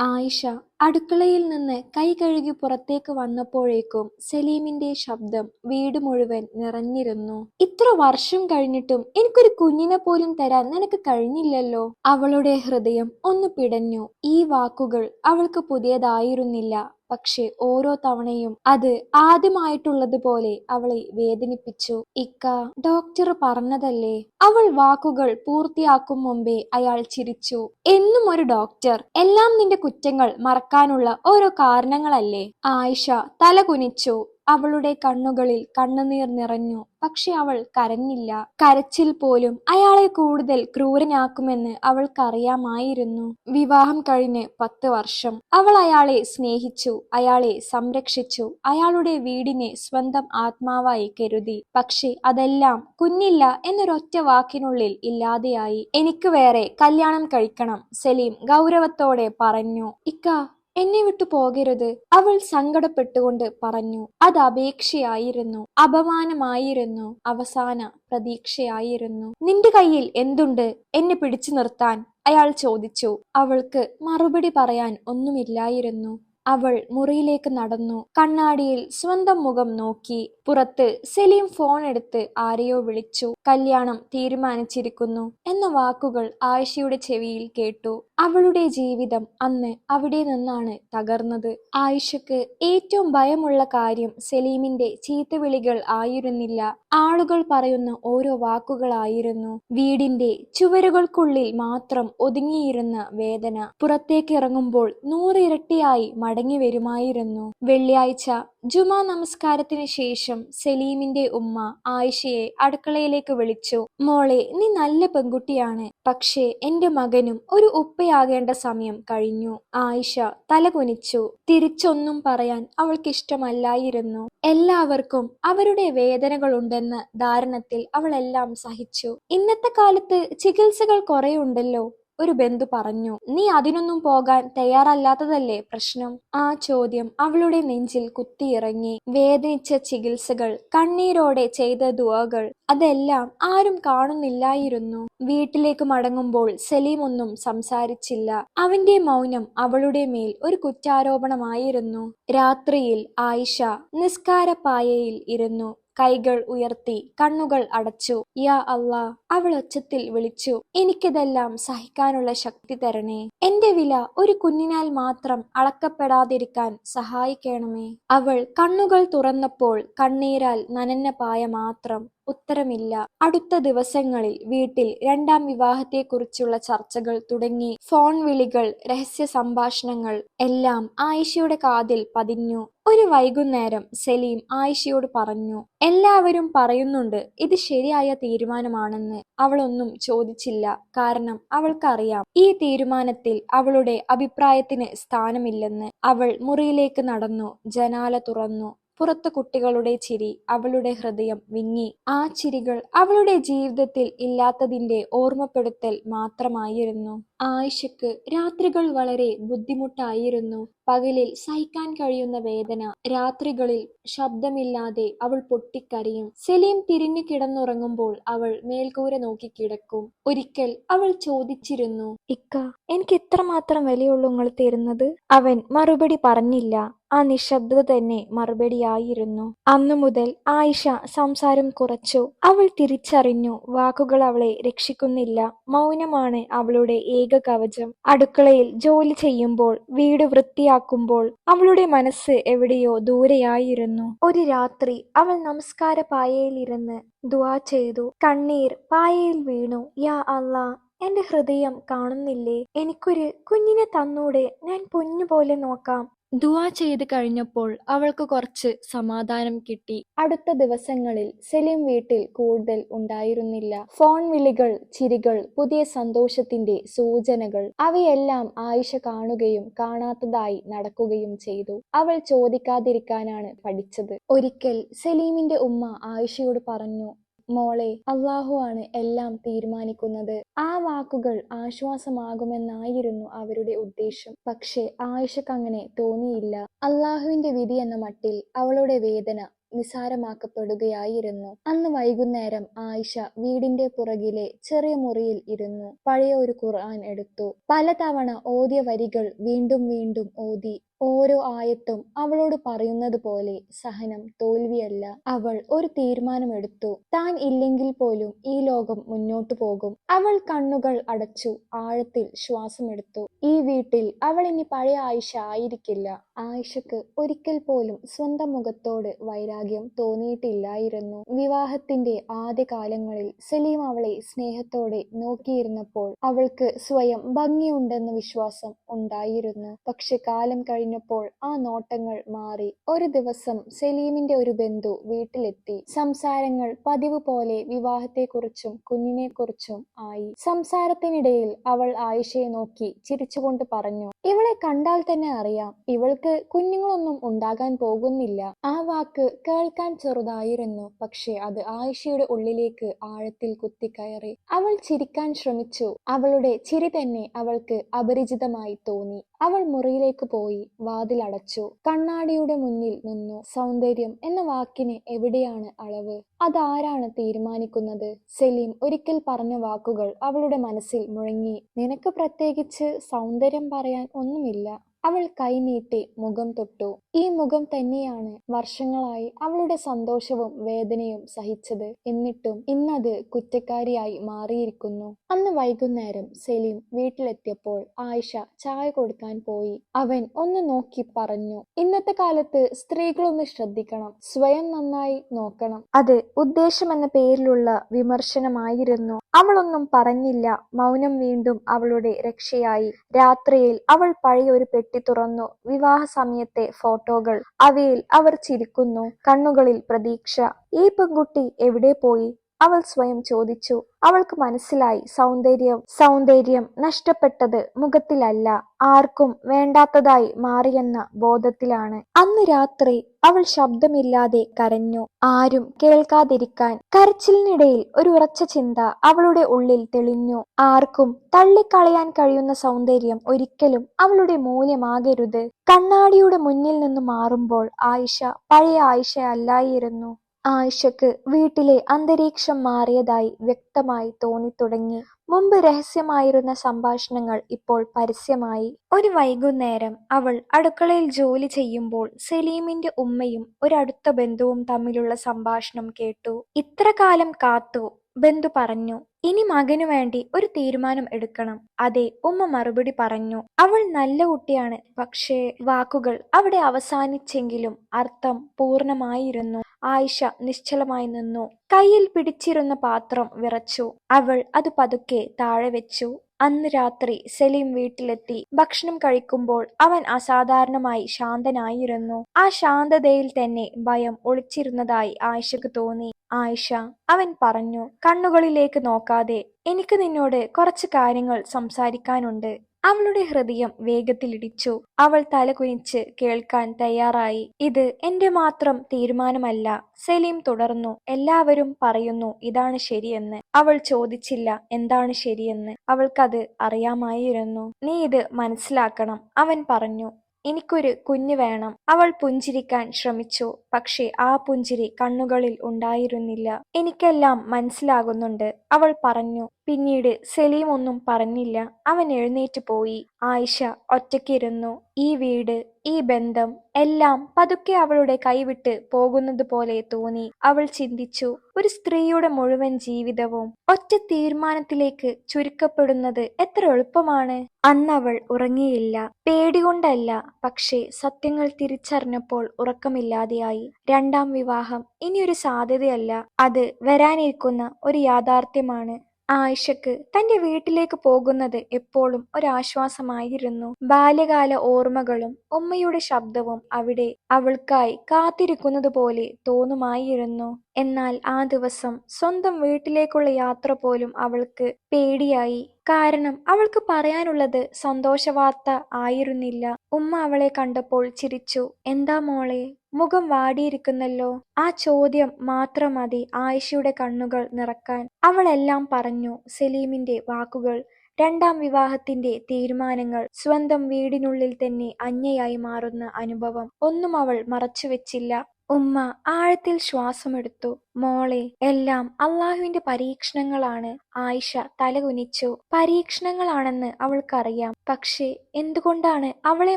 ആയിഷ അടുക്കളയിൽ നിന്ന് കൈ കഴുകി പുറത്തേക്ക് വന്നപ്പോഴേക്കും സലീമിന്റെ ശബ്ദം വീട് മുഴുവൻ നിറഞ്ഞിരുന്നു. ഇത്ര വർഷം കഴിഞ്ഞിട്ടും എനിക്കൊരു കുഞ്ഞിനെ പോലും തരാൻ നിനക്ക് കഴിഞ്ഞില്ലല്ലോ. അവളുടെ ഹൃദയം ഒന്ന് പിടഞ്ഞു. ഈ വാക്കുകൾ അവൾക്ക് പുതിയതായിരുന്നില്ല. പക്ഷെ ഓരോ തവണയും അത് ആദ്യമായിട്ടുള്ളതുപോലെ അവളെ വേദനിപ്പിച്ചു. ഇക്ക ഡോക്ടർ പറഞ്ഞതല്ലേ? അവൾ വാക്കുകൾ പൂർത്തിയാക്കും മുമ്പേ അയാൾ ചിരിച്ചു. എന്നും ഒരു ഡോക്ടർ എല്ലാം നിന്റെ കുറ്റങ്ങൾ മറക്കാനുള്ള ഓരോ കാരണങ്ങളല്ലേ? ആയിഷ തല കുനിച്ചു അവളുടെ കണ്ണുകളിൽ കണ്ണുനീർ നിറഞ്ഞു. പക്ഷെ അവൾ കരഞ്ഞില്ല. കരച്ചിൽ പോലും അയാളെ കൂടുതൽ ക്രൂരനാക്കുമെന്ന് അവൾക്കറിയാമായിരുന്നു. വിവാഹം കഴിഞ്ഞ് പത്ത് വർഷം അവൾ അയാളെ സ്നേഹിച്ചു അയാളെ സംരക്ഷിച്ചു അയാളുടെ വീടിനെ സ്വന്തം ആത്മാവായി കരുതി. പക്ഷെ അതെല്ലാം കുഞ്ഞില്ല എന്നൊരൊറ്റ വാക്കിനുള്ളിൽ ഇല്ലാതെയായി. എനിക്ക് വേറെ കല്യാണം കഴിക്കണം സലീം ഗൗരവത്തോടെ പറഞ്ഞു. ഇക്ക എന്നെ വിട്ടു പോകരുത്. അവൾ സങ്കടപ്പെട്ടുകൊണ്ട് പറഞ്ഞു. അത് അപേക്ഷയായിരുന്നു. അപമാനമായിരുന്നു. അവസാന പ്രതീക്ഷയായിരുന്നു. നിന്റെ കയ്യിൽ എന്തുണ്ട്? എന്നെ പിടിച്ചു നിർത്താൻ അയാൾ ചോദിച്ചു. അവൾക്ക് മറുപടി പറയാൻ ഒന്നുമില്ലായിരുന്നു. അവൾ മുറിയിലേക്ക് നടന്നു. കണ്ണാടിയിൽ സ്വന്തം മുഖം നോക്കി പുറത്ത് സലീം ഫോൺ എടുത്ത് ആരെയോ വിളിച്ചു. കല്യാണം തീരുമാനിച്ചിരിക്കുന്നു എന്ന വാക്കുകൾ ആയിഷയുടെ ചെവിയിൽ കേട്ടു. അവളുടെ ജീവിതം അന്ന് അവിടെ നിന്നാണ് തകർന്നത്. ആയിഷക്ക് ഏറ്റവും ഭയമുള്ള കാര്യം സലീമിന്റെ ചീത്തവിളികൾ ആയിരുന്നില്ല. ആളുകൾ പറയുന്ന ഓരോ വാക്കുകളായിരുന്നു. വീടിന്റെ ചുവരുകൾക്കുള്ളിൽ മാത്രം ഒതുങ്ങിയിരുന്ന വേദന. പുറത്തേക്ക് ഇറങ്ങുമ്പോൾ നൂറിരട്ടിയായി മടങ്ങി വരുമായിരുന്നു. വെള്ളിയാഴ്ച ജുമാ നമസ്കാരത്തിന് ശേഷം സലീമിന്റെ ഉമ്മ ആയിഷയെ അടുക്കളയിലേക്ക് വിളിച്ചു. മോളെ നീ നല്ല പെൺകുട്ടിയാണ്. പക്ഷേ എന്റെ മകനും ഒരു ഉപ്പയാകേണ്ട സമയം കഴിഞ്ഞു ആയിഷ തലകുനിച്ചു. തിരിച്ചൊന്നും പറയാൻ അവൾക്കിഷ്ടമല്ലായിരുന്നു. എല്ലാവർക്കും അവരുടെ വേദനകളുണ്ടെന്ന ധാരണത്തിൽ അവളെല്ലാം സഹിച്ചു. ഇന്നത്തെ കാലത്ത് ചികിത്സകൾ കുറെയുണ്ടല്ലോ ഒരു ബന്ധു പറഞ്ഞു നീ അതിനൊന്നും പോകാൻ തയ്യാറല്ലാത്തതല്ലേ പ്രശ്നം? ആ ചോദ്യം അവളുടെ നെഞ്ചിൽ കുത്തിയിറങ്ങി. വേദനിച്ച ചികിത്സകൾ കണ്ണീരോടെ ചെയ്ത ദുവകൾ അതെല്ലാം ആരും കാണുന്നില്ലായിരുന്നു. വീട്ടിലേക്ക് മടങ്ങുമ്പോൾ സലീം ഒന്നും സംസാരിച്ചില്ല. അവന്റെ മൗനം അവളുടെ മേൽ ഒരു കുറ്റാരോപണമായിരുന്നു. രാത്രിയിൽ ആയിഷ നിസ്കാരപ്പായയിൽ ഇരുന്നു. കൈകൾ ഉയർത്തി കണ്ണുകൾ അടച്ചു. യാ അള്ളാ അവൾ ഒച്ചത്തിൽ വിളിച്ചു എനിക്കിതെല്ലാം സഹിക്കാനുള്ള ശക്തി തരണേ. എന്റെ വില ഒരു കുഞ്ഞിനാൽ മാത്രം അളക്കപ്പെടാതിരിക്കാൻ സഹായിക്കണമേ. അവൾ കണ്ണുകൾ തുറന്നപ്പോൾ കണ്ണീരാൽ നനഞ്ഞ പായ മാത്രം ഉത്തരമില്ല. അടുത്ത ദിവസങ്ങളിൽ വീട്ടിൽ രണ്ടാം വിവാഹത്തെക്കുറിച്ചുള്ള ചർച്ചകൾ തുടങ്ങി. ഫോൺ വിളികൾ രഹസ്യ സംഭാഷണങ്ങൾ എല്ലാം ആയിഷയുടെ കാതിൽ പതിഞ്ഞു. ഒരു വൈകുന്നേരം സലീം ആയിഷയോട് പറഞ്ഞു എല്ലാവരും പറയുന്നുണ്ട് ഇത് ശരിയായ തീരുമാനമാണെന്ന്. അവളൊന്നും ചോദിച്ചില്ല. കാരണം അവൾക്കറിയാം ഈ തീരുമാനത്തിൽ അവളുടെ അഭിപ്രായത്തിന് സ്ഥാനമില്ലെന്ന്. അവൾ മുറിയിലേക്ക് നടന്നു. ജനാല തുറന്നു. പുറത്ത് കുട്ടികളുടെ ചിരി അവളുടെ ഹൃദയം വിങ്ങി. ആ ചിരികൾ അവളുടെ ജീവിതത്തിൽ ഇല്ലാത്തതിന്റെ ഓർമ്മപ്പെടുത്തൽ മാത്രമായിരുന്നു. ആയിഷക്ക് രാത്രികൾ വളരെ ബുദ്ധിമുട്ടായിരുന്നു. പകലിൽ സഹിക്കാൻ കഴിയുന്ന വേദന രാത്രികളിൽ ശബ്ദമില്ലാതെ അവൾ പൊട്ടിക്കരയും. സലീം തിരിഞ്ഞു കിടന്നുറങ്ങുമ്പോൾ അവൾ മേൽക്കൂര നോക്കി കിടക്കും. ഒരിക്കൽ അവൾ ചോദിച്ചിരുന്നു ഇക്ക എനിക്ക് എത്രമാത്രം വിലയുള്ളൂ നിങ്ങൾ തരുന്നത്? അവൻ മറുപടി പറഞ്ഞില്ല. ആ നിശബ്ദത തന്നെ മറുപടിയായിരുന്നു. അന്നു മുതൽ ആയിഷ സംസാരം കുറച്ചു. അവൾ തിരിച്ചറിഞ്ഞു വാക്കുകൾ അവളെ രക്ഷിക്കുന്നില്ല. മൗനമാണ് അവളുടെ ഏക കവചം. അടുക്കളയിൽ ജോലി ചെയ്യുമ്പോൾ വീട് വൃത്തിയാക്കുമ്പോൾ അവളുടെ മനസ്സ് എവിടെയോ ദൂരെയായിരുന്നു. ഒരു രാത്രി അവൾ നമസ്കാര പായയിലിരുന്ന് ദുവാ ചെയ്തു. കണ്ണീർ പായയിൽ വീണു. യാ അല്ലാ എന്റെ ഹൃദയം കാണുന്നില്ലേ? എനിക്കൊരു കുഞ്ഞിനെ തന്നൂടെ. ഞാൻ പൊന്നുപോലെ നോക്കാം. ദുആ ചെയ്ത് കഴിഞ്ഞപ്പോൾ അവൾക്ക് കുറച്ച് സമാധാനം കിട്ടി. അടുത്ത ദിവസങ്ങളിൽ സലീം വീട്ടിൽ കൂടുതൽ ഉണ്ടായിരുന്നില്ല. ഫോൺ വിളികൾ ചിരികൾ പുതിയ സന്തോഷത്തിന്റെ സൂചനകൾ അവയെല്ലാം ആയിഷ കാണുകയും കാണാത്തതായി നടക്കുകയും ചെയ്തു. അവൾ ചോദിക്കാതിരിക്കാനാണ് പഠിച്ചത്. ഒരിക്കൽ സലീമിന്റെ ഉമ്മ ആയിഷയോട് പറഞ്ഞു മോളെ അള്ളാഹു ആണ് എല്ലാം തീരുമാനിക്കുന്നത്. ആ വാക്കുകൾ ആശ്വാസമാകുമെന്നായിരുന്നു അവരുടെ ഉദ്ദേശം. പക്ഷെ ആയിഷക്കങ്ങനെ തോന്നിയില്ല. അള്ളാഹുവിന്റെ വിധി എന്ന മട്ടിൽ അവളുടെ വേദന നിസാരമാക്കപ്പെടുകയായിരുന്നു. അന്ന് വൈകുന്നേരം ആയിഷ വീടിന്റെ പുറകിലെ ചെറിയ മുറിയിൽ ഇരുന്നു. പഴയ ഒരു ഖുർആൻ എടുത്തു. പലതവണ ഓതിയ വരികൾ വീണ്ടും വീണ്ടും ഓതി ഓരോ ആയത്തും അവളോട് പറയുന്നത് പോലെ സഹനം തോൽവിയല്ല. അവൾ ഒരു തീരുമാനമെടുത്തു. താൻ ഇല്ലെങ്കിൽ പോലും ഈ ലോകം മുന്നോട്ടു പോകും. അവൾ കണ്ണുകൾ അടച്ചു ആഴത്തിൽ ശ്വാസമെടുത്തു. ഈ വീട്ടിൽ അവൾ ഇനി പഴയ ആയിഷ ആയിരിക്കില്ല. ആയിഷക്ക് ഒരിക്കൽ പോലും സ്വന്തം മുഖത്തോട് വൈരാഗ്യം തോന്നിയിട്ടില്ലായിരുന്നു. വിവാഹത്തിന്റെ ആദ്യ കാലങ്ങളിൽ സലീം അവളെ സ്നേഹത്തോടെ നോക്കിയിരുന്നപ്പോൾ അവൾക്ക് സ്വയം ഭംഗിയുണ്ടെന്ന വിശ്വാസം ഉണ്ടായിരുന്നു. പക്ഷെ കാലം കഴിഞ്ഞപ്പോൾ ആ നോട്ടങ്ങൾ മാറി. ഒരു ദിവസം സലീമിന്റെ ഒരു ബന്ധു വീട്ടിലെത്തി. സംസാരങ്ങൾ പതിവ് പോലെ വിവാഹത്തെക്കുറിച്ചും കുഞ്ഞിനെക്കുറിച്ചും ആയി. സംസാരത്തിനിടയിൽ അവൾ ആയിഷയെ നോക്കി ചിരിച്ചുകൊണ്ട് പറഞ്ഞു ഇവളെ കണ്ടാൽ തന്നെ അറിയാം. ഇവൾക്ക് കുഞ്ഞുങ്ങളൊന്നും ഉണ്ടാകാൻ പോകുന്നില്ല. ആ വാക്ക് കേൾക്കാൻ ചെറുതായിരുന്നു. പക്ഷെ അത് ആയിഷയുടെ ഉള്ളിലേക്ക് ആഴത്തിൽ കുത്തിക്കയറി. അവൾ ചിരിക്കാൻ ശ്രമിച്ചു. അവളുടെ ചിരി തന്നെ അവൾക്ക് അപരിചിതമായി തോന്നി. അവൾ മുറിയിലേക്ക് പോയി വാതിലടച്ചു. കണ്ണാടിയുടെ മുന്നിൽ നിന്നു. സൗന്ദര്യം എന്ന വാക്കിന് എവിടെയാണ് അളവ്? അതാരാണ് തീരുമാനിക്കുന്നത്? സലീം ഒരിക്കൽ പറഞ്ഞ വാക്കുകൾ അവളുടെ മനസ്സിൽ മുഴങ്ങി. നിനക്ക് പ്രത്യേകിച്ച് സൗന്ദര്യം പറയാൻ ഒന്നുമില്ല. അവൾ കൈനീട്ടി മുഖം തൊട്ടു. ഈ മുഖം തന്നെയാണ് വർഷങ്ങളായി അവളുടെ സന്തോഷവും വേദനയും സഹിച്ചത്. എന്നിട്ടും ഇന്നത് കുറ്റക്കാരിയായി മാറിയിരിക്കുന്നു. അന്ന് വൈകുന്നേരം സലീം വീട്ടിലെത്തിയപ്പോൾ ആയിഷ ചായ കൊടുക്കാൻ പോയി. അവൻ ഒന്ന് നോക്കി പറഞ്ഞു ഇന്നത്തെ കാലത്ത് സ്ത്രീകളൊന്ന് ശ്രദ്ധിക്കണം. സ്വയം നന്നായി നോക്കണം. അത് ഉദ്ദേശമെന്ന പേരിലുള്ള വിമർശനമായിരുന്നു. അവളൊന്നും പറഞ്ഞില്ല. മൗനം വീണ്ടും അവളുടെ രക്ഷയായി. രാത്രിയിൽ അവൾ പഴയ ഒരു പെട്ടി തുറന്നു. വിവാഹ സമയത്തെ ഫോട്ടോകൾ. അവയിൽ അവർ ചിരിക്കുന്നു. കണ്ണുകളിൽ പ്രതീക്ഷ. ഈ പെൺകുട്ടി എവിടെ പോയി? അവൾ സ്വയം ചോദിച്ചു. അവൾക്ക് മനസ്സിലായി സൗന്ദര്യം സൗന്ദര്യം നഷ്ടപ്പെട്ടത് മുഖത്തിലല്ല ആർക്കും വേണ്ടാത്തതായി മാറിയെന്ന ബോധത്തിലാണ്. അന്ന് രാത്രി അവൾ ശബ്ദമില്ലാതെ കരഞ്ഞു. ആരും കേൾക്കാതിരിക്കാൻ കരച്ചിലിനിടയിൽ ഒരു ഉറച്ച ചിന്ത അവളുടെ ഉള്ളിൽ തെളിഞ്ഞു. ആർക്കും തള്ളിക്കളയാൻ കഴിയുന്ന സൗന്ദര്യം ഒരിക്കലും അവളുടെ മൂല്യമാകരുത്. കണ്ണാടിയുടെ മുന്നിൽ നിന്ന് മാറുമ്പോൾ ആയിഷ പഴയ ആയിഷ അല്ലായിരുന്നു ആയിഷക്ക് വീട്ടിലെ അന്തരീക്ഷം മാറിയതായി വ്യക്തമായി തോന്നിത്തുടങ്ങി. മുമ്പ് രഹസ്യമായിരുന്ന സംഭാഷണങ്ങൾ ഇപ്പോൾ പരസ്യമായി. ഒരു വൈകുന്നേരം അവൾ അടുക്കളയിൽ ജോലി ചെയ്യുമ്പോൾ സലീമിന്റെ ഉമ്മയും ഒരടുത്ത ബന്ധുവും തമ്മിലുള്ള സംഭാഷണം കേട്ടു. ഇത്ര കാലം കാത്തു. ബന്ധു പറഞ്ഞു ഇനി മകനു വേണ്ടി ഒരു തീരുമാനം എടുക്കണം. അതെ ഉമ്മ മറുപടി പറഞ്ഞു അവൾ നല്ല കുട്ടിയാണ് പക്ഷേ വാക്കുകൾ അവിടെ അവസാനിച്ചെങ്കിലും അർത്ഥം പൂർണമായിരുന്നു. ആയിഷ നിശ്ചലമായി നിന്നു. കയ്യിൽ പിടിച്ചിരുന്ന പാത്രം വിറച്ചു. അവൾ അത് പതുക്കെ താഴെ വെച്ചു. അന്ന് രാത്രി സലീം വീട്ടിലെത്തി ഭക്ഷണം കഴിക്കുമ്പോൾ അവൻ അസാധാരണമായി ശാന്തനായിരുന്നു. ആ ശാന്തതയിൽ തന്നെ ഭയം ഒളിച്ചിരുന്നതായി ആയിഷക്ക് തോന്നി. ആയിഷ അവൻ പറഞ്ഞു കണ്ണുകളിലേക്ക് നോക്കാതെ എനിക്ക് നിന്നോട് കുറച്ച് കാര്യങ്ങൾ സംസാരിക്കാനുണ്ട്. അവളുടെ ഹൃദയം വേഗത്തിലിടിച്ചു. അവൾ തലകുനിച്ച് കേൾക്കാൻ തയ്യാറായി. ഇത് എന്റെ മാത്രം തീരുമാനമല്ല. സലീം തുടർന്നു. എല്ലാവരും പറയുന്നു ഇതാണ് ശരിയെന്ന്. അവൾ ചോദിച്ചില്ല എന്താണ് ശരിയെന്ന്? അവൾക്കത് അറിയാമായിരുന്നു. നീ ഇത് മനസ്സിലാക്കണം അവൻ പറഞ്ഞു. എനിക്കൊരു കുഞ്ഞു വേണം. അവൾ പുഞ്ചിരിക്കാൻ ശ്രമിച്ചു. പക്ഷേ ആ പുഞ്ചിരി കണ്ണുകളിൽ ഉണ്ടായിരുന്നില്ല. എനിക്കെല്ലാം മനസ്സിലാകുന്നുണ്ട് അവൾ പറഞ്ഞു. പിന്നീട് സലീം ഒന്നും പറഞ്ഞില്ല. അവൻ എഴുന്നേറ്റ് പോയി. ആയിഷ ഒറ്റയ്ക്കിരുന്നു ഈ വീട് ഈ ബന്ധം എല്ലാം പതുക്കെ അവളുടെ കൈവിട്ട് പോകുന്നത് പോലെ തോന്നി. അവൾ ചിന്തിച്ചു ഒരു സ്ത്രീയുടെ മുഴുവൻ ജീവിതവും ഒറ്റ തീരുമാനത്തിലേക്ക് ചുരുക്കപ്പെടുന്നത് എത്ര എളുപ്പമാണ്. അന്നവൾ ഉറങ്ങിയില്ല. പേടികൊണ്ടല്ല പക്ഷേ സത്യങ്ങൾ തിരിച്ചറിഞ്ഞപ്പോൾ ഉറക്കമില്ലാതെയായി. രണ്ടാം വിവാഹം ഇനിയൊരു സാധ്യതയല്ല. അത് വരാനിരിക്കുന്ന ഒരു യാഥാർത്ഥ്യമാണ്. ആയിഷക്ക് തന്റെ വീട്ടിലേക്ക് പോകുന്നത് എപ്പോഴും ഒരാശ്വാസമായിരുന്നു. ബാല്യകാല ഓർമ്മകളും ഉമ്മയുടെ ശബ്ദവും അവിടെ അവൾക്കായി കാത്തിരിക്കുന്നത് പോലെ തോന്നുമായിരുന്നു. എന്നാൽ ആ ദിവസം സ്വന്തം വീട്ടിലേക്കുള്ള യാത്ര പോലും അവൾക്ക് പേടിയായി. കാരണം അവൾക്ക് പറയാനുള്ളത് സന്തോഷവാർത്ത ആയിരുന്നില്ല. ഉമ്മ അവളെ കണ്ടപ്പോൾ ചിരിച്ചു. എന്താ മോളെ മുഖം വാടിയിരിക്കുന്നല്ലോ. ആ ചോദ്യം മാത്രം മതി ആയിഷയുടെ കണ്ണുകൾ നിറക്കാൻ. അവളെല്ലാം പറഞ്ഞു സലീമിന്റെ വാക്കുകൾ. രണ്ടാം വിവാഹത്തിന്റെ തീരുമാനങ്ങൾ സ്വന്തം വീടിനുള്ളിൽ തന്നെ അന്യയായി മാറുന്ന അനുഭവം ഒന്നും അവൾ മറച്ചുവെച്ചില്ല. ഉമ്മ ആഴത്തിൽ ശ്വാസമെടുത്തു. മോളെ എല്ലാം അള്ളാഹുവിന്റെ പരീക്ഷണങ്ങളാണ്. ആയിഷ തലകുനിച്ചു. പരീക്ഷണങ്ങളാണെന്ന് അവൾക്കറിയാം. പക്ഷേ എന്തുകൊണ്ടാണ് അവളെ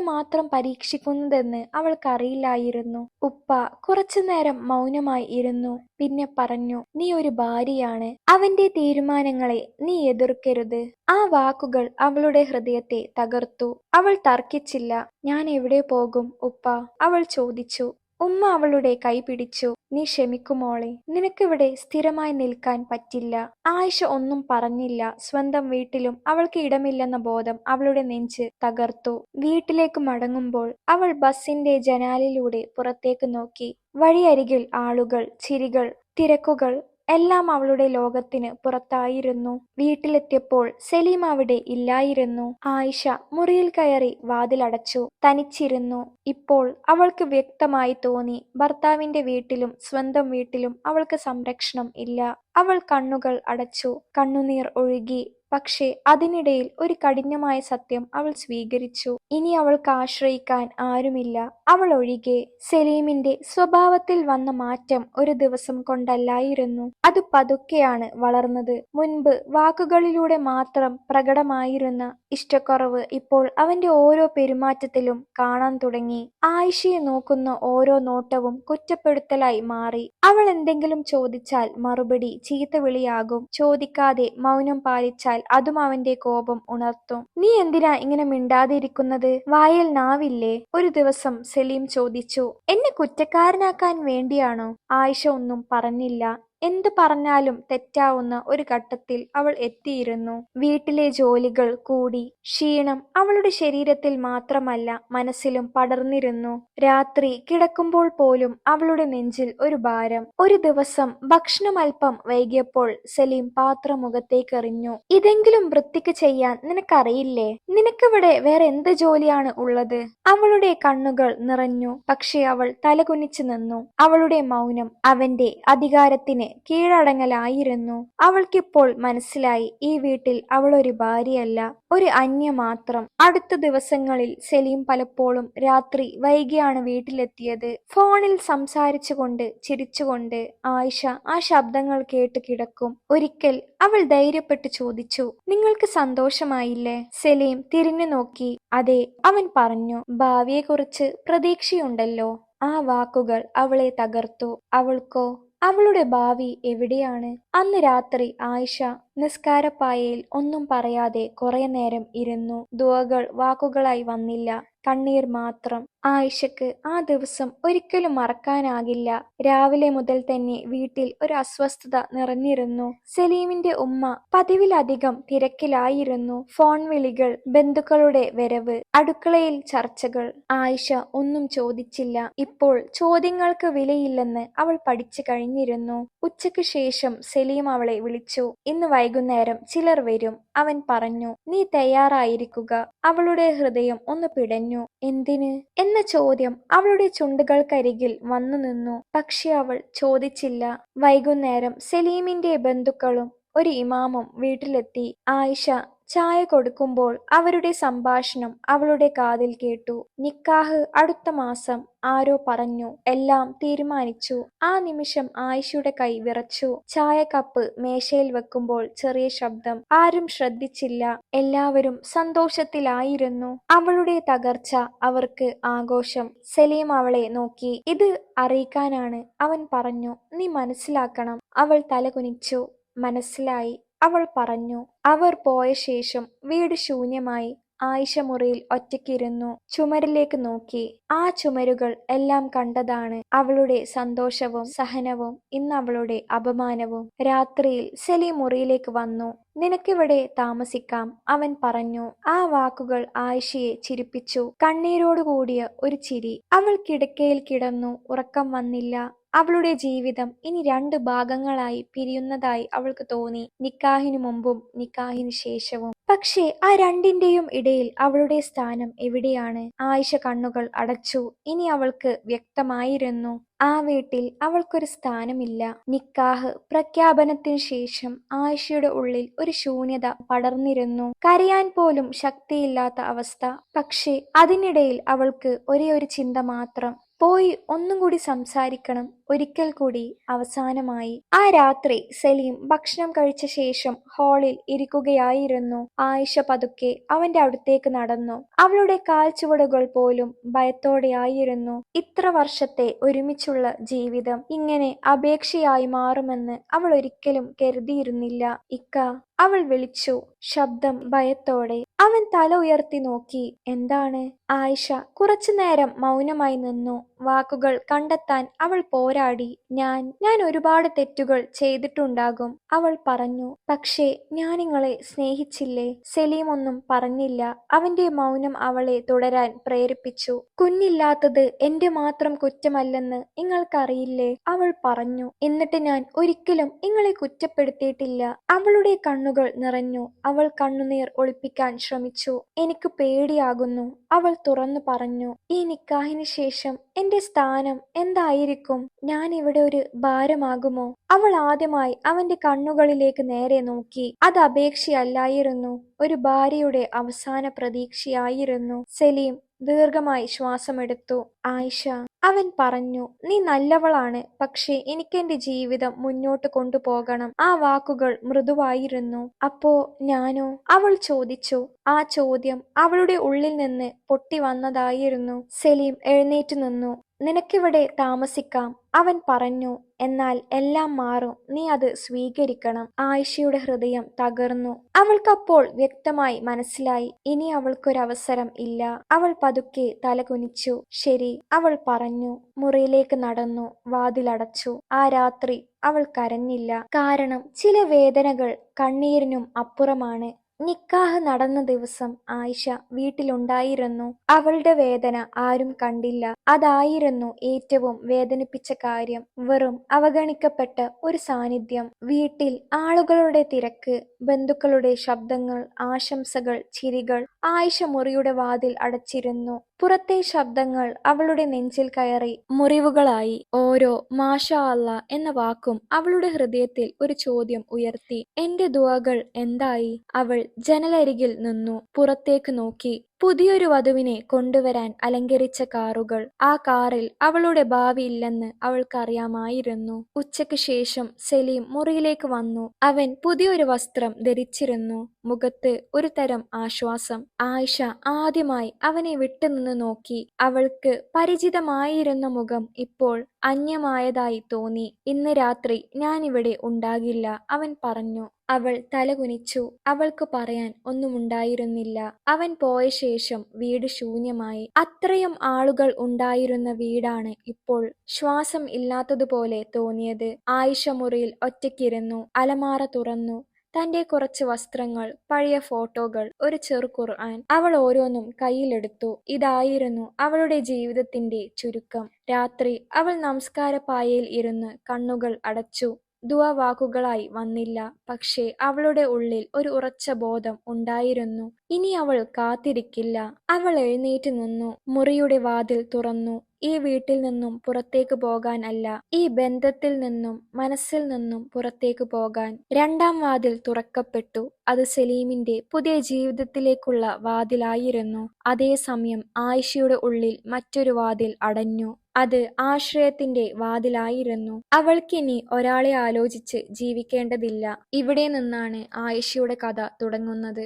മാത്രം പരീക്ഷിക്കുന്നതെന്ന് അവൾക്കറിയില്ലായിരുന്നു. ഉപ്പ കുറച്ചു നേരം മൗനമായി ഇരുന്നു. പിന്നെ പറഞ്ഞു നീ ഒരു ഭാര്യയാണ്. അവന്റെ തീരുമാനങ്ങളെ നീ എതിർക്കരുത്. ആ വാക്കുകൾ അവളുടെ ഹൃദയത്തെ തകർത്തു. അവൾ തർക്കിച്ചില്ല. ഞാൻ എവിടെ പോകും ഉപ്പ? അവൾ ചോദിച്ചു. ഉമ്മ അവളുടെ കൈ പിടിച്ചു. നീ ക്ഷമിക്കുമോളെ നിനക്കിവിടെ സ്ഥിരമായി നിൽക്കാൻ പറ്റില്ല. ആയിഷ ഒന്നും പറഞ്ഞില്ല. സ്വന്തം വീട്ടിലും അവൾക്ക് ഇടമില്ലെന്ന ബോധം അവളുടെ നെഞ്ച് തകർത്തു. വീട്ടിലേക്ക് മടങ്ങുമ്പോൾ അവൾ ബസ്സിന്റെ ജനാലിലൂടെ പുറത്തേക്ക് നോക്കി. വഴിയരികിൽ ആളുകൾ ചിരികൾ തിരക്കുകൾ എല്ലാം അവളുടെ ലോകത്തിന് പുറത്തായിരുന്നു. വീട്ടിലെത്തിയപ്പോൾ സലീം അവിടെ ഇല്ലായിരുന്നു. ആയിഷ മുറിയിൽ കയറി വാതിലടച്ചു തനിച്ചിരുന്നു. ഇപ്പോൾ അവൾക്ക് വ്യക്തമായി തോന്നി ഭർത്താവിന്റെ വീട്ടിലും സ്വന്തം വീട്ടിലും അവൾക്ക് സംരക്ഷണം ഇല്ല. അവൾ കണ്ണുകൾ അടച്ചു. കണ്ണുനീർ ഒഴുകി പക്ഷേ അതിനിടയിൽ ഒരു കഠിനമായ സത്യം അവൾ സ്വീകരിച്ചു. ഇനി അവൾക്ക് ആശ്രയിക്കാൻ ആരുമില്ല. അവൾ ഒഴികെ സലീമിന്റെ സ്വഭാവത്തിൽ വന്ന മാറ്റം ഒരു ദിവസം കൊണ്ടല്ലായിരുന്നു. അത് പതുക്കെയാണ് വളർന്നത്. മുൻപ് വാക്കുകളിലൂടെ മാത്രം പ്രകടമായിരുന്ന ഇഷ്ടക്കുറവ് ഇപ്പോൾ അവന്റെ ഓരോ പെരുമാറ്റത്തിലും കാണാൻ തുടങ്ങി. ആയിഷയെ നോക്കുന്ന ഓരോ നോട്ടവും കുറ്റപ്പെടുത്തലായി മാറി. അവൾ എന്തെങ്കിലും ചോദിച്ചാൽ മറുപടി ചീത്തവിളിയാകും ചോദിക്കാതെ മൗനം പാലിച്ചാൽ അതും അവന്റെ കോപം ഉണർത്തും. നീ എന്തിനാ ഇങ്ങനെ മിണ്ടാതിരിക്കുന്നത്? വായൽ നാവില്ലേ? ഒരു ദിവസം സലീം ചോദിച്ചു എന്നെ കുറ്റക്കാരനാക്കാൻ വേണ്ടിയാണോ? ആയിഷ ഒന്നും പറഞ്ഞില്ല. എന്തു പറഞ്ഞാലും തെറ്റാവുന്ന ഒരു ഘട്ടത്തിൽ അവൾ എത്തിയിരുന്നു. വീട്ടിലെ ജോലികൾ കൂടി. ക്ഷീണം അവളുടെ ശരീരത്തിൽ മാത്രമല്ല മനസ്സിലും പടർന്നിരുന്നു. രാത്രി കിടക്കുമ്പോൾ പോലും അവളുടെ നെഞ്ചിൽ ഒരു ഭാരം. ഒരു ദിവസം ഭക്ഷണം അല്പം വൈകിയപ്പോൾ സലീം പാത്രമുഖത്തേക്കെറിഞ്ഞു ഇതെങ്കിലും വൃത്തിക്ക് ചെയ്യാൻ നിനക്കറിയില്ലേ? നിനക്കിവിടെ വേറെ എന്ത് ജോലിയാണ് ഉള്ളത്? അവളുടെ കണ്ണുകൾ നിറഞ്ഞു. പക്ഷെ അവൾ തലകുനിച്ചു നിന്നു. അവളുടെ മൗനം അവന്റെ അധികാരത്തിന് കീഴടങ്ങലായിരുന്നു. അവൾക്കിപ്പോൾ മനസ്സിലായി ഈ വീട്ടിൽ അവൾ ഒരു ഭാര്യയല്ല ഒരു അന്യ മാത്രം. അടുത്ത ദിവസങ്ങളിൽ സലീം പലപ്പോഴും രാത്രി വൈകിയാണ് വീട്ടിലെത്തിയത്. ഫോണിൽ സംസാരിച്ചുകൊണ്ട് ചിരിച്ചുകൊണ്ട് ആയിഷ ആ ശബ്ദങ്ങൾ കേട്ട് കിടക്കും. ഒരിക്കൽ അവൾ ധൈര്യപ്പെട്ട് ചോദിച്ചു നിങ്ങൾക്ക് സന്തോഷമായില്ലേ? സലീം തിരിഞ്ഞു നോക്കി. അതെ അവൻ പറഞ്ഞു. ഭാവിയെക്കുറിച്ച് പ്രതീക്ഷയുണ്ടല്ലോ. ആ വാക്കുകൾ അവളെ തകർത്തു. അവൾക്കോ? അവളുടെ ഭാവി എവിടെയാണ്? അന്ന് രാത്രി ആയിഷ നിസ്കാരപ്പായയിൽ ഒന്നും പറയാതെ കുറേ നേരം ഇരുന്നു. ദുവകൾ വാക്കുകളായി വന്നില്ല. കണ്ണീർ മാത്രം. ആയിഷക്ക് ആ ദിവസം ഒരിക്കലും മറക്കാനാകില്ല. രാവിലെ മുതൽ തന്നെ വീട്ടിൽ ഒരു അസ്വസ്ഥത നിറഞ്ഞിരുന്നു. സലീമിന്റെ ഉമ്മ പതിവിലധികം തിരക്കിലായിരുന്നു. ഫോൺ വിളികൾ ബന്ധുക്കളുടെ വരവ് അടുക്കളയിൽ ചർച്ചകൾ. ആയിഷ ഒന്നും ചോദിച്ചില്ല. ഇപ്പോൾ ചോദ്യങ്ങൾക്ക് വിലയില്ലെന്ന് അവൾ പഠിച്ചു കഴിഞ്ഞിരുന്നു. ഉച്ചയ്ക്ക് ശേഷം സലീം അവളെ വിളിച്ചു. ഇന്ന് വൈകുന്നേരം ചിലർ വരും. അവൻ പറഞ്ഞു നീ തയ്യാറായിരിക്കുക. അവളുടെ ഹൃദയം ഒന്ന് പിടഞ്ഞു. എന്തിന്? എന്ന ചോദ്യം അവളുടെ ചുണ്ടുകൾക്കരികിൽ വന്നു നിന്നു. പക്ഷെ അവൾ ചോദിച്ചില്ല. വൈകുന്നേരം സലീമിന്റെ ബന്ധുക്കളും ഒരു ഇമാമും വീട്ടിലെത്തി. ആയിഷ ചായ കൊടുക്കുമ്പോൾ അവരുടെ സംഭാഷണം അവളുടെ കാതിൽ കേട്ടു. നിക്കാഹ് അടുത്ത മാസം ആരോ പറഞ്ഞു. എല്ലാം തീരുമാനിച്ചു. ആ നിമിഷം ആയിഷയുടെ കൈ വിറച്ചു. ചായ കപ്പ് മേശയിൽ വെക്കുമ്പോൾ ചെറിയ ശബ്ദം. ആരും ശ്രദ്ധിച്ചില്ല. എല്ലാവരും സന്തോഷത്തിലായിരുന്നു. അവളുടെ തകർച്ച അവർക്ക് ആഘോഷം. സലീം അവളെ നോക്കി. ഇത് അറിയിക്കാനാണ് അവൻ പറഞ്ഞു. നീ മനസ്സിലാക്കണം. അവൾ തലകുനിച്ചു. മനസ്സിലായി. അവൾ പറഞ്ഞു അവർ പോയ ശേഷം വീട് ശൂന്യമായി ആയിഷ മുറിയിൽ ഒറ്റയ്ക്കിരുന്നു. ചുമരിലേക്ക് നോക്കി. ആ ചുമരുകൾ എല്ലാം കണ്ടതാണ് അവളുടെ സന്തോഷവും സഹനവും ഇന്ന് അവളുടെ അപമാനവും. രാത്രിയിൽ സലീം മുറിയിലേക്ക് വന്നു. നിനക്കിവിടെ താമസിക്കാം അവൻ പറഞ്ഞു. ആ വാക്കുകൾ ആയിഷയെ ചിരിപ്പിച്ചു. കണ്ണീരോടുകൂടിയ ഒരു ചിരി. അവൾ കിടക്കയിൽ കിടന്നു ഉറക്കം വന്നില്ല. അവളുടെ ജീവിതം ഇനി രണ്ട് ഭാഗങ്ങളായി പിരിയുന്നതായി അവൾക്ക് തോന്നി. നിക്കാഹിനു മുമ്പും നിക്കാഹിനു ശേഷവും. പക്ഷേ ആ രണ്ടിന്റെയും ഇടയിൽ അവളുടെ സ്ഥാനം എവിടെയാണ്? ആയിഷ കണ്ണുകൾ അടച്ചു. ഇനി അവൾക്ക് വ്യക്തമായിരുന്നു. ആ വീട്ടിൽ അവൾക്കൊരു സ്ഥാനമില്ല. നിക്കാഹ് പ്രഖ്യാപനത്തിനു ശേഷം ആയിഷയുടെ ഉള്ളിൽ ഒരു ശൂന്യത പടർന്നിരുന്നു. കരയാൻ പോലും ശക്തിയില്ലാത്ത അവസ്ഥ. പക്ഷേ അതിനിടയിൽ അവൾക്ക് ഒരേ ഒരു ചിന്ത മാത്രം. പോയി ഒന്നും കൂടി സംസാരിക്കണം. ഒരിക്കൽ കൂടി അവസാനമായി. ആ രാത്രി സലീം ഭക്ഷണം കഴിച്ച ശേഷം ഹാളിൽ ഇരിക്കുകയായിരുന്നു. ആയിഷ പതുക്കെ അവന്റെ അടുത്തേക്ക് നടന്നു. അവളുടെ കാൽച്ചുവടുകൾ പോലും ഭയത്തോടെയായിരുന്നു ഇത്ര വർഷത്തെ ഒരുമിച്ചുള്ള ജീവിതം ഇങ്ങനെ അപേക്ഷയായി മാറുമെന്ന് അവൾ ഒരിക്കലും കരുതിയിരുന്നില്ല. ഇക്ക അവൾ വിളിച്ചു ശബ്ദം ഭയത്തോടെ. അവൻ തല ഉയർത്തി നോക്കി. എന്താണ്? ആയിഷ കുറച്ചു നേരം മൗനമായി നിന്നു. വാക്കുകൾ കണ്ടെത്താൻ അവൾ പോരാടി ഞാൻ ഞാൻ ഒരുപാട് തെറ്റുകൾ ചെയ്തിട്ടുണ്ടാകും അവൾ പറഞ്ഞു. പക്ഷേ ഞാൻ നിങ്ങളെ സ്നേഹിച്ചില്ലേ? സലീം ഒന്നും പറഞ്ഞില്ല. അവന്റെ മൗനം അവളെ തുടരാൻ പ്രേരിപ്പിച്ചു. കുഞ്ഞില്ലാത്തത് എന്റെ മാത്രം കുറ്റമല്ലെന്ന് നിങ്ങൾക്കറിയില്ലേ? അവൾ പറഞ്ഞു. എന്നിട്ട് ഞാൻ ഒരിക്കലും നിങ്ങളെ കുറ്റപ്പെടുത്തിയിട്ടില്ല. അവളുടെ കണ്ണുകൾ നിറഞ്ഞു. അവൾ കണ്ണുനീർ ഒളിപ്പിക്കാൻ ശ്രമിച്ചു. എനിക്ക് പേടിയാകുന്നു അവൾ തുറന്നു പറഞ്ഞു. ഈ നിക്കാഹിന് ശേഷം എന്റെ സ്ഥാനം എന്തായിരിക്കും? ഞാൻ ഇവിടെ ഒരു ഭാരമാകുമോ? അവൾ ആദ്യമായി അവന്റെ കണ്ണുകളിലേക്ക് നേരെ നോക്കി. അത് അപേക്ഷയല്ലായിരുന്നു. ഒരു ഭാര്യയുടെ അവസാന പ്രതീക്ഷയായിരുന്നു. സലീം ദീർഘമായി ശ്വാസമെടുത്തു. ആയിഷ അവൻ പറഞ്ഞു നീ നല്ലവളാണ് പക്ഷേ എനിക്കെന്റെ ജീവിതം മുന്നോട്ട് കൊണ്ടുപോകണം. ആ വാക്കുകൾ മൃദുവായിരുന്നു. അപ്പോ ഞാനോ? അവൾ ചോദിച്ചു. ആ ചോദ്യം അവളുടെ ഉള്ളിൽ നിന്ന് പൊട്ടി വന്നതായിരുന്നു. സലീം എഴുന്നേറ്റ് നിന്നു. നിനക്കിവിടെ താമസിക്കാം അവൻ പറഞ്ഞു. എന്നാൽ എല്ലാം മാറും. നീ അത് സ്വീകരിക്കണം. ആയിഷയുടെ ഹൃദയം തകർന്നു. അവൾക്കപ്പോൾ വ്യക്തമായി മനസ്സിലായി. ഇനി അവൾക്കൊരവസരം ഇല്ല. അവൾ പതുക്കെ തലകുനിച്ചു. ശരി അവൾ പറഞ്ഞു. മുറിയിലേക്ക് നടന്നു. വാതിലടച്ചു. ആ രാത്രി അവൾ കരഞ്ഞില്ല. കാരണം ചില വേദനകൾ കണ്ണീരിനും അപ്പുറമാണ്. നിക്കാഹ് നടന്ന ദിവസം ആയിഷ വീട്ടിലുണ്ടായിരുന്നു. അവളുടെ വേദന ആരും കണ്ടില്ല. അതായിരുന്നു ഏറ്റവും വേദനിപ്പിച്ച കാര്യം. വെറും അവഗണിക്കപ്പെട്ട ഒരു സാന്നിധ്യം. വീട്ടിൽ ആളുകളുടെ തിരക്ക് ബന്ധുക്കളുടെ ശബ്ദങ്ങൾ ആശംസകൾ ചിരികൾ ആയിഷ മുറിയുടെ വാതിൽ അടച്ചിരുന്നു. പുറത്തെ ശബ്ദങ്ങൾ അവളുടെ നെഞ്ചിൽ കയറി മുറിവുകളായി. ഓരോ മാഷാ അല്ല എന്ന വാക്കും അവളുടെ ഹൃദയത്തിൽ ഒരു ചോദ്യം ഉയർത്തി. എന്റെ ദുവകൾ എന്തായി? അവൾ ജനലരികിൽ നിന്നു പുറത്തേക്ക് നോക്കി. പുതിയൊരു വധുവിനെ കൊണ്ടുവരാൻ അലങ്കരിച്ച കാറുകൾ. ആ കാറിൽ അവളുടെ ഭാവി ഇല്ലെന്ന് അവൾക്കറിയാമായിരുന്നു. ഉച്ചയ്ക്ക് ശേഷം സലീം മുറിയിലേക്ക് വന്നു. അവൻ പുതിയൊരു വസ്ത്രം ധരിച്ചിരുന്നു. മുഖത്ത് ഒരു തരം ആശ്വാസം. ആയിഷ ആദ്യമായി അവനെ വിട്ടുനിന്ന് നോക്കി. അവൾക്ക് പരിചിതമായിരുന്ന മുഖം ഇപ്പോൾ അന്യമായതായി തോന്നി. ഇന്ന് രാത്രി ഞാനിവിടെ ഉണ്ടാകില്ല അവൻ പറഞ്ഞു. അവൾ തലകുനിച്ചു. അവൾക്ക് പറയാൻ ഒന്നുമുണ്ടായിരുന്നില്ല. അവൻ പോയ ശേഷം വീട് ശൂന്യമായി. അത്രയും ആളുകൾ ഉണ്ടായിരുന്ന വീടാണ് ഇപ്പോൾ ശ്വാസം ഇല്ലാത്തതുപോലെ തോന്നിയത്. ആയിഷ മുറിയിൽ ഒറ്റയ്ക്കിരുന്നു അലമാറ തുറന്നു. തന്റെ കുറച്ച് വസ്ത്രങ്ങൾ പഴയ ഫോട്ടോകൾ ഒരു ചെറു ഖുർആൻ അവൾ ഓരോന്നും കയ്യിലെടുത്തു. ഇതായിരുന്നു അവളുടെ ജീവിതത്തിന്റെ ചുരുക്കം. രാത്രി അവൾ നമസ്കാരപ്പായയിൽ ഇരുന്ന് കണ്ണുകൾ അടച്ചു. ദുആ വാക്കുകളായി വന്നില്ല. പക്ഷേ അവളുടെ ഉള്ളിൽ ഒരു ഉറച്ച ബോധം ഉണ്ടായിരുന്നു. ഇനി അവൾ കാത്തിരിക്കില്ല. അവൾ എഴുന്നേറ്റ് നിന്നു. മുറിയുടെ വാതിൽ തുറന്നു. ഈ വീട്ടിൽ നിന്നും പുറത്തേക്ക് പോകാൻ അല്ല ഈ ബന്ധത്തിൽ നിന്നും മനസ്സിൽ നിന്നും പുറത്തേക്ക് പോകാൻ. രണ്ടാം വാതിൽ തുറക്കപ്പെട്ടു. അത് സലീമിന്റെ പുതിയ ജീവിതത്തിലേക്കുള്ള വാതിലായിരുന്നു. അതേസമയം ആയിഷയുടെ ഉള്ളിൽ മറ്റൊരു വാതിൽ അടഞ്ഞു. അത് ആശ്രയത്തിന്റെ വാതിലായിരുന്നു. അവൾക്കിനി ഒരാളെ ആലോചിച്ച് ജീവിക്കേണ്ടതില്ല. ഇവിടെ നിന്നാണ് ആയിഷയുടെ കഥ തുടങ്ങുന്നത്.